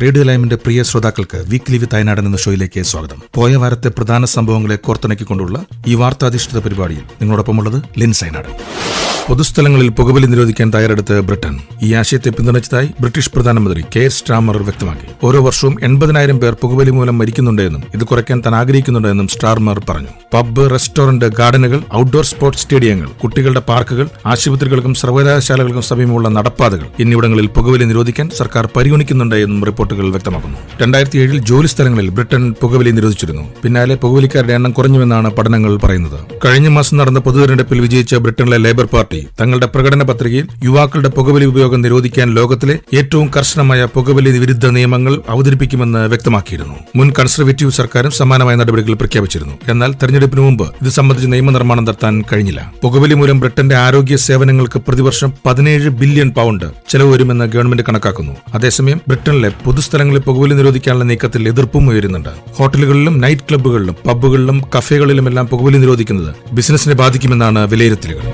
radio ലൈമിന്റെ പ്രിയ ശ്രോതാക്കൾക്ക് weekly with അയനാടൻ എന്ന ഷോയിലേക്ക് സ്വാഗതം. പോയ വാരത്തെ പ്രധാന സംഭവങ്ങളെ കോർത്തിണക്കിക്കൊണ്ടുള്ള ഈ വാർത്താധിഷ്ഠിത പരിപാടിയിൽ നിങ്ങളോടൊപ്പമുള്ളത് ലിൻസ് അയനാടൻ പൊതുസ്ഥലങ്ങളിൽ പുകവലി നിരോധിക്കാൻ തയ്യാറെടുത്ത് ബ്രിട്ടൻ. ഈ ആശയത്തെ പിന്തുണച്ചതായി ബ്രിട്ടീഷ് പ്രധാനമന്ത്രി കെ സ്റ്റാമർ വ്യക്തമാക്കി. ഓരോ വർഷവും എൺപതിനായിരം പേർ പുകവലി മൂലം മരിക്കുന്നുണ്ടെന്നും ഇത് കുറയ്ക്കാൻ താൻ ആഗ്രഹിക്കുന്നുണ്ടെന്നും സ്റ്റാർമർ പറഞ്ഞു. പബ്ബ് റെസ്റ്റോറന്റ് ഗാർഡനുകൾ ഔട്ട്ഡോർ സ്പോർട്സ് സ്റ്റേഡിയങ്ങൾ കുട്ടികളുടെ പാർക്കുകൾ ആശുപത്രികൾക്കും സർവകലാശാലകൾക്കും സമീപമുള്ള നടപ്പാതകൾ എന്നിവിടങ്ങളിൽ പുകവലി നിരോധിക്കാൻ സർക്കാർ പരിഗണിക്കുന്നുണ്ട് എന്നും റിപ്പോർട്ടുകൾ വ്യക്തമാക്കുന്നു. രണ്ടായിരത്തി ഏഴിൽ ജോലി സ്ഥലങ്ങളിൽ ബ്രിട്ടൻ പുകവലി നിരോധിച്ചിരുന്നു. പിന്നാലെ പുകവലിക്കാരുടെ എണ്ണം കുറഞ്ഞുവെന്നാണ് പഠനങ്ങൾ പറയുന്നത്. കഴിഞ്ഞ മാസം നടന്ന പൊതുതെരഞ്ഞെടുപ്പിൽ വിജയിച്ച ബ്രിട്ടനിലെ ലേബർ പാർട്ടി തങ്ങളുടെ പ്രകടന പത്രികയിൽ യുവാക്കളുടെ പുകവലി ഉപയോഗം നിരോധിക്കാൻ ലോകത്തിലെ ഏറ്റവും കർശനമായ പുകവലി വിരുദ്ധ നിയമങ്ങൾ അവതരിപ്പിക്കുമെന്ന് വ്യക്തമാക്കിയിരുന്നു. മുൻ കൺസർവേറ്റീവ് സർക്കാരും സമാനമായ നടപടികൾ പ്രഖ്യാപിച്ചിരുന്നു. എന്നാൽ തെരഞ്ഞെടുപ്പിന് മുമ്പ് ഇത് സംബന്ധിച്ച് നിയമനിർമ്മാണം നടത്താൻ കഴിഞ്ഞില്ല. പുകവലി മൂലം ബ്രിട്ടന്റെ ആരോഗ്യ സേവനങ്ങൾക്ക് പ്രതിവർഷം പതിനേഴ് ബില്യൺ പൗണ്ട് ചെലവ് വരുമെന്ന് ഗവൺമെന്റ് കണക്കാക്കുന്നു. അതേസമയം ബ്രിട്ടനിലെ പൊതുസ്ഥലങ്ങളിൽ പുകവലി നിരോധിക്കാനുള്ള നീക്കത്തിൽ എതിർപ്പും ഉയരുന്നുണ്ട്. ഹോട്ടലുകളിലും നൈറ്റ് ക്ലബ്ബുകളിലും പബ്ബുകളിലും കഫേകളിലുമെല്ലാം പുകവലി നിരോധിക്കുന്നത് ബിസിനസിനെ ബാധിക്കുമെന്നാണ് വിലയിരുത്തലുകൾ.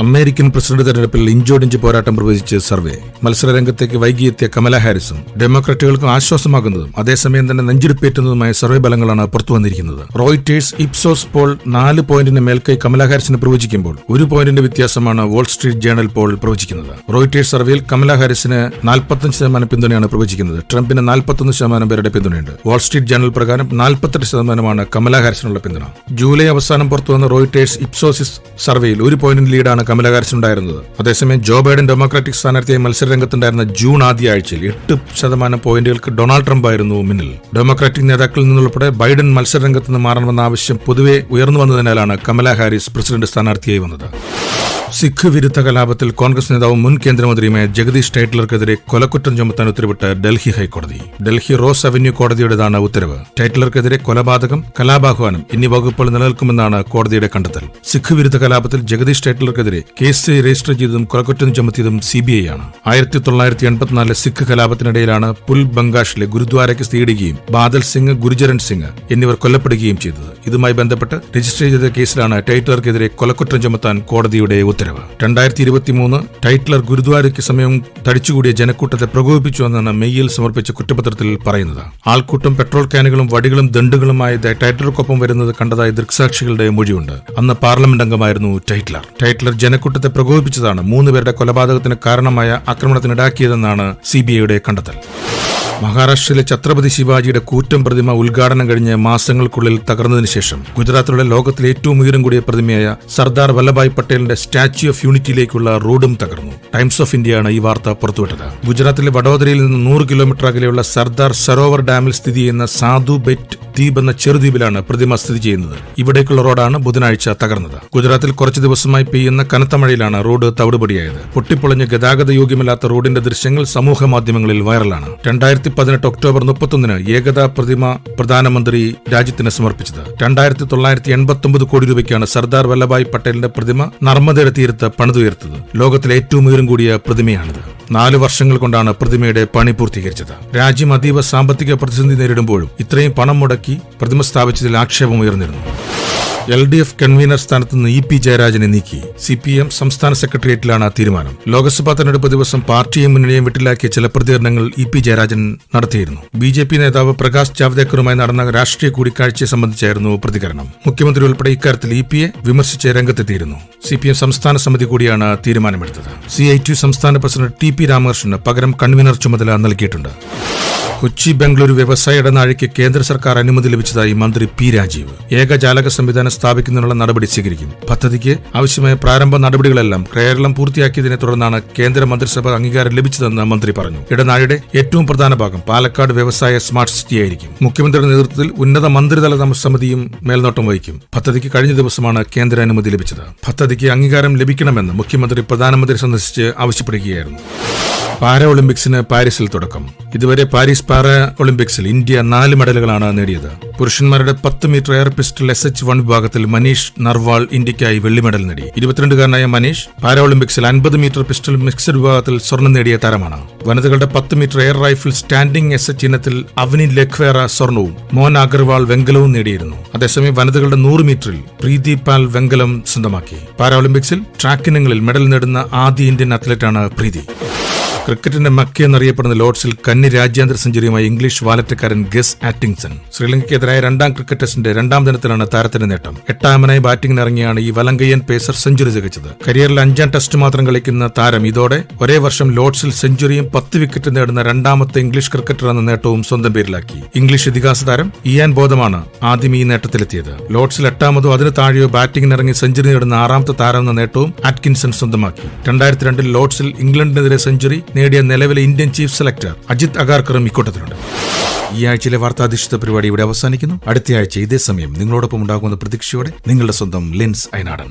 അമേരിക്കൻ പ്രസിഡന്റ് തെരഞ്ഞെടുപ്പിൽ ഇഞ്ചോടിഞ്ച് പോരാട്ടം പ്രവചിച്ച് സർവേ. മത്സരരംഗത്തേക്ക് വൈകിയെത്തിയ കമല ഹാരിസും ഡെമോക്രാറ്റുകൾക്കും ആശ്വാസമാകുന്നതും അതേസമയം തന്നെ നെഞ്ചിരിപ്പേറ്റുന്നതുമായ സർവേ ഫലങ്ങളാണ് പുറത്തുവന്നിരിക്കുന്നത് റോയിറ്റേഴ്സ് ഇപ്സോസ് പോൾ നാല് പോയിന്റിന് മേൽക്കൈ കമല ഹാരിസിന് പ്രവചിക്കുമ്പോൾ ഒരു പോയിന്റിന്റെ വ്യത്യാസമാണ് വോൾ സ്ട്രീറ്റ് ജേണൽ പോൾ പ്രവചിക്കുന്നത്. റോയിറ്റേഴ്സ് സർവേയിൽ കമല ഹാരിസിന് നാൽപ്പത്തഞ്ച് ശതമാനം പിന്തുണയാണ് പ്രവചിക്കുന്നത്. ട്രംപിന് നാൽപ്പത്തൊന്ന് ശതമാനം പേരുടെ പിന്തുണയുണ്ട്. വോൾ സ്ട്രീറ്റ് ജേണൽ പ്രകാരം നാൽപ്പത്തെട്ട് ശതമാനമാണ് കമല ഹാരിസിനുള്ള പിന്തുണ. ജൂലൈ അവസാനം പുറത്തുവന്ന റോയിറ്റേഴ്സ് ഇപ്സോസിസ് സർവേയിൽ ഒരു പോയിന്റിന് ലീഡാണ് കമല ഹാരിസ് ഉണ്ടായിരുന്നത് അതേസമയം ജോ ബൈഡൻ ഡെമോക്രാറ്റിക് സ്ഥാനാർത്ഥിയായി മത്സരരംഗത്തുണ്ടായിരുന്ന ജൂൺ ആദ്യ ആഴ്ചയിൽ എട്ട് ശതമാനം പോയിന്റുകൾക്ക് ഡൊണാൾഡ് ട്രംപ് ആയിരുന്നു മുന്നിൽ. ഡെമോക്രാറ്റിക് നേതാക്കളിൽ നിന്നുൾപ്പെടെ ബൈഡൻ മത്സരരംഗത്ത് നിന്ന് മാറണമെന്ന ആവശ്യം പൊതുവെ ഉയർന്നു വന്നതിനാലാണ് കമല ഹാരിസ് പ്രസിഡന്റ് സ്ഥാനാർത്ഥിയായി വന്നത്. സിഖ് വിരുദ്ധ കലാപത്തിൽ കോൺഗ്രസ് നേതാവും മുൻ കേന്ദ്രമന്ത്രിയുമായ ജഗദീഷ് ടൈറ്റ്ലർക്കെതിരെ കൊലക്കുറ്റം ചുമത്താൻ ഉത്തരവിട്ട് ഡൽഹി ഹൈക്കോടതി. ഡൽഹി റോസ് അവന്യൂ കോടതിയുടേതാണ് ഉത്തരവ്. ടൈറ്റ്ലർക്കെതിരെ കൊലപാതകം കലാപാഹ്വാനം എന്നീ വകുപ്പുകൾ നിലനിൽക്കുമെന്നാണ് കോടതിയുടെ കണ്ടെത്തൽ. സിഖ് വിരുദ്ധ കലാപത്തിൽ ജഗദീഷ് ടൈറ്റ്ലർക്കെതിരെ കേസ് രജിസ്റ്റർ ചെയ്തതും കൊലക്കുറ്റം ചുമത്തിയതും സിബിഐ ആണ് ആയിരത്തി തൊള്ളായിരത്തി എൺപത്തിനാലിലെ സിഖ് കലാപത്തിനിടയിലാണ് പുൽ ബംഗാഷിലെ ഗുരുദ്വാരയ്ക്ക് തീയിടുകയും ബാദൽ സിംഗ് ഗുരുചരൺ സിംഗ് എന്നിവർ കൊല്ലപ്പെടുകയും ചെയ്തത്. ഇതുമായി ബന്ധപ്പെട്ട് രജിസ്റ്റർ ചെയ്ത കേസിലാണ് ടൈറ്റ്ലർക്കെതിരെ കൊലക്കുറ്റം ചുമത്താൻ കോടതിയുടെ ഉത്തരവ്. രണ്ടായിരത്തി ഇരുപത്തി മൂന്ന് ടൈറ്റ്ലർ ഗുരുദ്വാരയ്ക്ക് സമയം തടിച്ചുകൂടിയ ജനക്കൂട്ടത്തെ പ്രകോപിപ്പിച്ചുവെന്നാണ് മെയ്യിൽ സമർപ്പിച്ച കുറ്റപത്രത്തിൽ പറയുന്നത്. ആൾക്കൂട്ടം പെട്രോൾ ക്യാനുകളും വടികളും ദണ്ടുകളുമായി ടൈറ്റ്ലർക്കൊപ്പം വരുന്നത് കണ്ടതായി ദൃക്സാക്ഷികളുടെ മൊഴിയുണ്ട്. അന്ന് പാർലമെന്റ് അംഗമായിരുന്നു ടൈറ്റ്ലർ. ടൈറ്റ്ലർ ജനക്കൂട്ടത്തെ പ്രകോപിപ്പിച്ചതാണ് മൂന്നുപേരുടെ കൊലപാതകത്തിന് കാരണമായ ആക്രമണത്തിനിടാക്കിയതെന്നാണ് സിബിഐയുടെ കണ്ടെത്തൽ. മഹാരാഷ്ട്രയിലെ ഛത്രപതി ശിവാജിയുടെ കൂറ്റം പ്രതിമ ഉദ്ഘാടനം കഴിഞ്ഞ് മാസങ്ങൾക്കുള്ളിൽ തകർന്നതിന് ശേഷം ഗുജറാത്തിലുള്ള ലോകത്തിലെ ഏറ്റവും ഉയരം കൂടിയ പ്രതിമയായ സർദാർ വല്ലഭായ് പട്ടേലിന്റെ സ്റ്റാച്യു ഓഫ് യൂണിറ്റിയിലേക്കുള്ള റോഡും തകർന്നു. ടൈംസ് ഓഫ് ഇന്ത്യയാണ് ഈ വാർത്ത പുറത്തുവിട്ടത്. ഗുജറാത്തിലെ വഡോദരയിൽ നിന്ന് നൂറ് കിലോമീറ്റർ അകലെയുള്ള സർദാർ സരോവർ ഡാമിൽ സ്ഥിതി ചെയ്യുന്ന സാധു ബെറ്റ് ദ്വീപ് എന്ന ചെറുദ്വീപിലാണ് പ്രതിമ സ്ഥിതി ചെയ്യുന്നത്. ഇവിടേക്കുള്ള റോഡാണ് ബുധനാഴ്ച തകർന്നത്. ഗുജറാത്തിൽ കുറച്ചു ദിവസമായി പെയ്യുന്ന കനത്ത മഴയിലാണ് റോഡ് തവിടുപടിയായത്. പൊട്ടിപ്പൊളിഞ്ഞ് ഗതാഗത യോഗ്യമല്ലാത്ത റോഡിന്റെ ദൃശ്യങ്ങൾ സമൂഹ മാധ്യമങ്ങളിൽ വൈറലാണ്. രണ്ടായിരത്തി പതിനെട്ട് ഒക്ടോബർ മുപ്പത്തൊന്നിന് ഏകതാ പ്രതിമ പ്രധാനമന്ത്രി രാജ്യത്തിന് സമർപ്പിച്ചത്. രണ്ടായിരത്തി തൊള്ളായിരത്തി എൺപത്തി ഒമ്പത് കോടി രൂപയ്ക്കാണ് സർദാർ വല്ലഭായ് പട്ടേലിന്റെ പ്രതിമ നർമ്മദയുടെ തീരത്ത് പണിതുയർത്തത്. ലോകത്തിലെ ഏറ്റവും ഉയരം കൂടിയ പ്രതിമയാണിത്. നാല് വർഷങ്ങൾ കൊണ്ടാണ് പ്രതിമയുടെ പണി പൂർത്തീകരിച്ചത്. രാജ്യം അതീവ സാമ്പത്തിക പ്രതിസന്ധി നേരിടുമ്പോഴും ഇത്രയും പണം മുടക്കി പ്രതിമ സ്ഥാപിച്ചതിൽ ആക്ഷേപം ഉയർന്നിരുന്നു. എൽ ഡി എഫ് കൺവീനർ സ്ഥാനത്ത് നിന്ന് ഇ പി ജയരാജനെ നീക്കി സി പി എം സംസ്ഥാന സെക്രട്ടേറിയറ്റിലാണ് തീരുമാനം. ലോക്സഭാ തെരഞ്ഞെടുപ്പ് ദിവസം പാർട്ടിയും മുന്നണിയും വിട്ടിലാക്കിയ ചില പ്രതികരണങ്ങൾ ഇ പി ജയരാജൻ നടത്തിയിരുന്നു. ബി ജെ പി നേതാവ് പ്രകാശ് ജാവ്ദേക്കറുമായി നടന്ന രാഷ്ട്രീയ കൂടിക്കാഴ്ചയെ സംബന്ധിച്ചായിരുന്നു പ്രതികരണം. മുഖ്യമന്ത്രി ഉൾപ്പെടെ ഇക്കാര്യത്തിൽ ഇ പിയെ വിമർശിച്ച് രംഗത്തെത്തിയിരുന്നു. സി പി എം സംസ്ഥാന സമിതി കൂടിയാണ് തീരുമാനമെടുത്തത്. സി ഐ ടി സംസ്ഥാന പ്രസിഡന്റ് ടി പി രാമകൃഷ്ണന് പകരം കൺവീനർ ചുമതല നൽകിയിട്ടുണ്ട്. കൊച്ചി ബംഗളൂരു വ്യവസായ ഇടനാഴിക്ക് കേന്ദ്ര സർക്കാർ അനുമതി ലഭിച്ചതായി മന്ത്രി പി രാജീവ്. ഏകജാലക സംവിധാനം സ്ഥാപിക്കുന്നതിനുള്ള നടപടി സ്വീകരിക്കും. പദ്ധതിക്ക് ആവശ്യമായ പ്രാരംഭ നടപടികളെല്ലാം കേരളം പൂർത്തിയാക്കിയതിനെ തുടർന്നാണ് കേന്ദ്ര മന്ത്രിസഭ അംഗീകാരം ലഭിച്ചതെന്ന് മന്ത്രി പറഞ്ഞു. ഇടനാഴിയുടെ ഏറ്റവും പ്രധാന ഭാഗം പാലക്കാട് വ്യവസായ സ്മാർട്ട് സിറ്റി ആയിരിക്കും. മുഖ്യമന്ത്രിയുടെ നേതൃത്വത്തിൽ ഉന്നത മന്ത്രിതല സമിതിയും മേൽനോട്ടം വഹിക്കും. പദ്ധതിക്ക് കഴിഞ്ഞ ദിവസമാണ് കേന്ദ്ര അനുമതി ലഭിച്ചത്. പദ്ധതിക്ക് അംഗീകാരം ലഭിക്കണമെന്ന് മുഖ്യമന്ത്രി പ്രധാനമന്ത്രി സന്ദർശിച്ച് ആവശ്യപ്പെടുകയായിരുന്നു. പാര ഒളിമ്പിക്സിന് പാരീസിൽ തുടക്കം. ഇതുവരെ പാരീസ് പാര ഒളിമ്പിക്സിൽ ഇന്ത്യ നാല് മെഡലുകളാണ് നേടിയത്. പുരുഷന്മാരുടെ പത്ത് metre air pistol S H one വിഭാഗത്തിൽ മനീഷ് നർവാൾ ഇന്ത്യയ്ക്കായി വെള്ളി മെഡൽ നേടി. ഇരുപത്തിരണ്ടുകാരനായ മനീഷ് പാര ഒളിമ്പിക്സിൽ അൻപത് മീറ്റർ പിസ്റ്റൾ മിക്സഡ് വിഭാഗത്തിൽ സ്വർണം നേടിയ താരമാണ്. വനിതകളുടെ പത്ത് metre air rifle standing S H ഇനത്തിൽ അവനി ലഖ്വേറ സ്വർണവും മോൻ അഗർവാൾ വെങ്കലവും നേടിയിരുന്നു. അതേസമയം വനിതകളുടെ നൂറ് മീറ്ററിൽ പ്രീതി പാൽ വെങ്കലം സ്വന്തമാക്കി. പാരാഒളിമ്പിക്സിൽ ട്രാക്ക് ഇനങ്ങളിൽ മെഡൽ നേടുന്ന ആദ്യ ഇന്ത്യൻ അത്ലറ്റാണ് പ്രീതി. ക്രിക്കറ്റിന്റെ മക്കി എന്നറിയപ്പെടുന്ന ലോർഡ്സിൽ കന്നി രാജ്യാന്തര സെഞ്ചുറിയുമായി ഇംഗ്ലീഷ് വാലറ്റക്കാരൻ ഗസ് ആറ്റിങ്സൺ. ശ്രീലങ്കയ്ക്കെതിരായ രണ്ടാം ക്രിക്കറ്റ് ടെസ്റ്റിന്റെ രണ്ടാം ദിനത്തിലാണ് താരത്തിന്റെ നേട്ടം. എട്ടാമനായി ബാറ്റിംഗിന് ഇറങ്ങിയാണ് ഈ വലങ്കയ്യൻ പേസർ സെഞ്ചുറി തികച്ചത് കരിയറിൽ അഞ്ചാം ടെസ്റ്റ് മാത്രം കളിക്കുന്ന താരം ഇതോടെ ഒരേ വർഷം ലോർഡ്സിൽ സെഞ്ചുറിയും പത്ത് വിക്കറ്റ് നേടുന്ന രണ്ടാമത്തെ ഇംഗ്ലീഷ് ക്രിക്കറ്റർ എന്ന നേട്ടവും സ്വന്തം പേരിലാക്കി. ഇംഗ്ലീഷ് ഇതിഹാസ താരം ഇയാൻ ബോധമാണ് ആദ്യം ഈ നേട്ടത്തിലെത്തിയത്. ലോർഡ്സിൽ എട്ടാമതോ അതിന് താഴെയോ ബാറ്റിംഗിന് ഇറങ്ങി സെഞ്ചുറി നേടുന്ന ആറാമത്തെ താരം എന്ന നേട്ടവും ആറ്റ്കിൻസൺ സ്വന്തമാക്കി. രണ്ടായിരത്തി രണ്ടിൽ ലോർഡ്സിൽ ഇംഗ്ലണ്ടിനെതിരെ സെഞ്ചുറി നേടിയ നിലവിലെ ഇന്ത്യൻ ചീഫ് സെലക്ടർ അജിത് അഗാർക്കറും ഇക്കൂട്ടത്തിലുണ്ട്. ഈ ആഴ്ചയിലെ വാർത്താധിഷ്ഠിത പരിപാടി ഇവിടെ അവസാനിക്കുന്നു. അടുത്തയാഴ്ച ഇതേ സമയം നിങ്ങളോടൊപ്പം ഉണ്ടാകുന്ന പ്രതീക്ഷയോടെ നിങ്ങളുടെ സ്വന്തം ലിൻസ് അയനാടൻ.